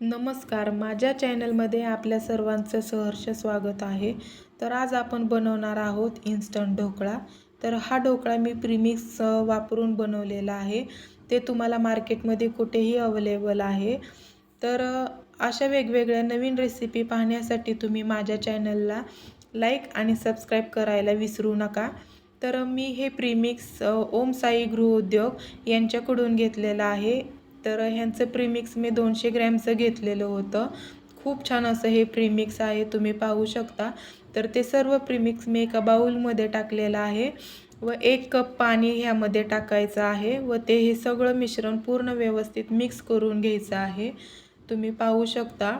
नमस्कार. माझ्या चॅनलमध्ये आपल्या सर्वांचं सहर्ष स्वागत आहे. तर आज आपण बनवणार आहोत इन्स्टंट ढोकळा. तर हा ढोकळा मी प्रीमिक्स वापरून बनवलेला आहे. ते तुम्हाला मार्केटमध्ये कुठेही अवेलेबल आहे. तर अशा वेगवेगळ्या नवीन रेसिपी पाहण्यासाठी तुम्ही माझ्या चॅनलला लाईक आणि सबस्क्राईब करायला विसरू नका. तर मी हे प्रीमिक्स ओम साई गृहउद्योग यांच्याकडून घेतलेलं आहे. तर ह्यांचं प्रीमिक्स मी दोनशे ग्रॅमचं घेतलेलं होतं. खूप छान असं हे प्रीमिक्स आहे तुम्ही पाहू शकता. तर ते सर्व प्रीमिक्स मी एका बाऊलमध्ये टाकलेलं आहे व एक कप पाणी ह्यामध्ये टाकायचं आहे व ते हे सगळं मिश्रण पूर्ण व्यवस्थित मिक्स करून घ्यायचं आहे. तुम्ही पाहू शकता.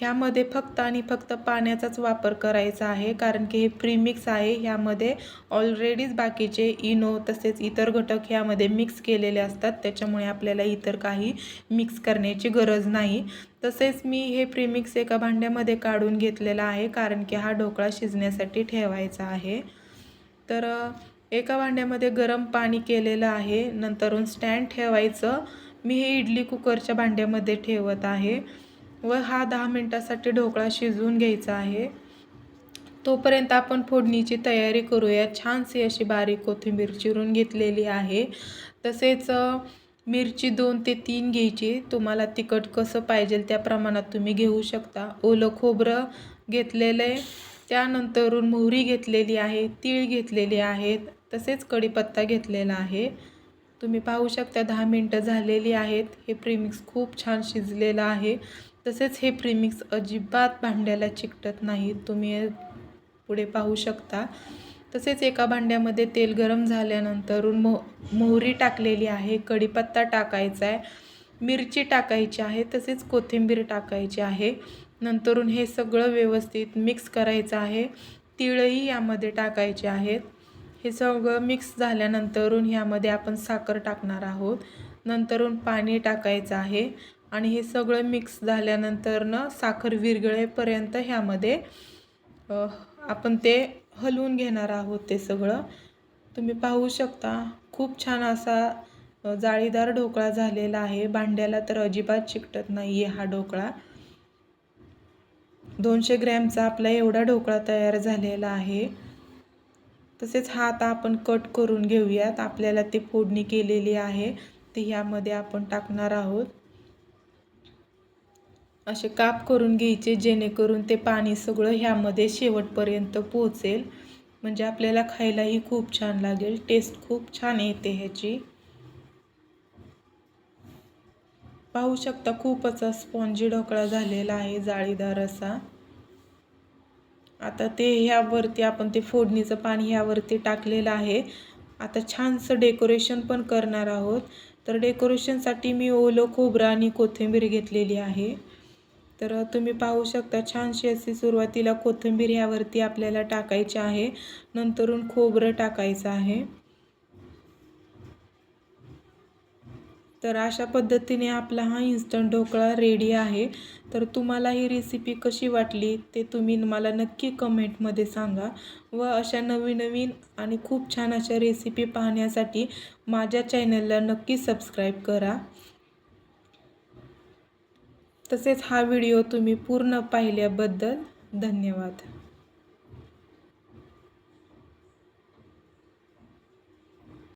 ह्यामध्ये फक्त आणि फक्त पाण्याचाच वापर करायचा आहे कारण की हे प्रीमिक्स आहे. ह्यामध्ये ऑलरेडीच बाकीचे इनो तसेच इतर घटक ह्यामध्ये मिक्स केलेले असतात. त्याच्यामुळे आपल्याला इतर काही मिक्स करण्याची गरज नाही. तसेच मी हे प्रीमिक्स एका भांड्यामध्ये काढून घेतलेला आहे कारण की हा ढोकळा शिजण्यासाठी ठेवायचा आहे. तर एका भांड्यामध्ये गरम पाणी केलेलं आहे. नंतरून स्टँड ठेवायचं. मी हे इडली कुकरच्या भांड्यामध्ये ठेवत आहे. व हा दहा मिनटासाठी ढोकळा शिजवून घ्यायचा आहे. तोपर्यंत आपण फोडणीची तयारी करूया. छानशी अशी बारीक कोथिंबीर चिरून घेतलेली आहे. तसेच मिरची दोन ते तीन घ्यायची. तुम्हाला तिखट कसं पाहिजे त्या प्रमाणात तुम्ही घेऊ शकता. ओलं खोबरं घेतलेलं आहे. त्यानंतरून मोहरी घेतलेली आहे तीळ घेतलेली आहेत. तसेच कढीपत्ता घेतलेला आहे. तुम्ही पाहू शकता दहा मिनटं झालेली आहेत. हे प्रीमिक्स खूप छान शिजलेलं आहे. तसेच हे प्रीमिक्स अजिबात भांड्याला चिकटत नाही तुम्ही पुढे पाहू शकता. तसेच एका भांड्यामध्ये तेल गरम झाल्यानंतर मो मोहरी टाकलेली आहे. कढीपत्ता टाकायचा आहे. मिरची टाकायची आहे. तसेच कोथिंबीर टाकायची आहे. नंतरून हे सगळं व्यवस्थित मिक्स करायचं आहे. तिळही यामध्ये टाकायचे आहेत. हे सगळं मिक्स झाल्यानंतरून ह्यामध्ये आपण साखर टाकणार आहोत. नंतरून पाणी टाकायचं आहे. आणि हे सगळं मिक्स झाल्यानंतर साखर विरघळेपर्यंत ह्यामध्ये आपण ते हलवून घेणार आहोत ते सगळं. तुम्ही पाहू शकता खूप छान असा जाळीदार ढोकळा झालेला आहे. भांड्याला तर अजिबात चिकटत नाही आहे हा ढोकळा. दोनशे ग्रॅमचा आपला एवढा ढोकळा तयार झालेला आहे. तसेच हा आता आपण कट करून घेऊयात. आपल्याला ती फोडणी केलेली आहे. ती ह्यामध्ये आपण टाकणार आहोत. असे काप करून घ्यायचे जेणेकरून ते पाणी सगळं ह्यामध्ये शेवटपर्यंत पोहोचेल. म्हणजे आपल्याला खायलाही खूप छान लागेल. टेस्ट खूप छान येते ह्याची. पाहू शकता खूपच स्पॉन्जी ढोकळा झालेला आहे जाळीदार असा. आता ते ह्यावरती आपण ते फोडणीचं पाणी ह्यावरती टाकलेलं आहे. आता छानसं डेकोरेशन पण करणार आहोत. तर डेकोरेशनसाठी मी ओलं खोबरं आणि कोथिंबीर घेतलेली आहे. तर तुम्ही पाहू शकता छानशी अशी सुरुवातीला कोथिंबीर ह्यावरती आपल्याला टाकायची आहे. नंतरून खोबरं टाकायचं आहे. तर अशा पद्धतीने आपला हा इन्स्टंट ढोकळा रेडी आहे. तर तुम्हाला ही रेसिपी कशी वाटली ते तुम्ही मला नक्की कमेंटमध्ये सांगा. व अशा नवीन नवीन आणि खूप छान अशा रेसिपी पाहण्यासाठी माझ्या चॅनलला नक्की सबस्क्राईब करा. तसेच हा व्हिडिओ तुम्ही पूर्ण पाहिल्याबद्दल धन्यवाद.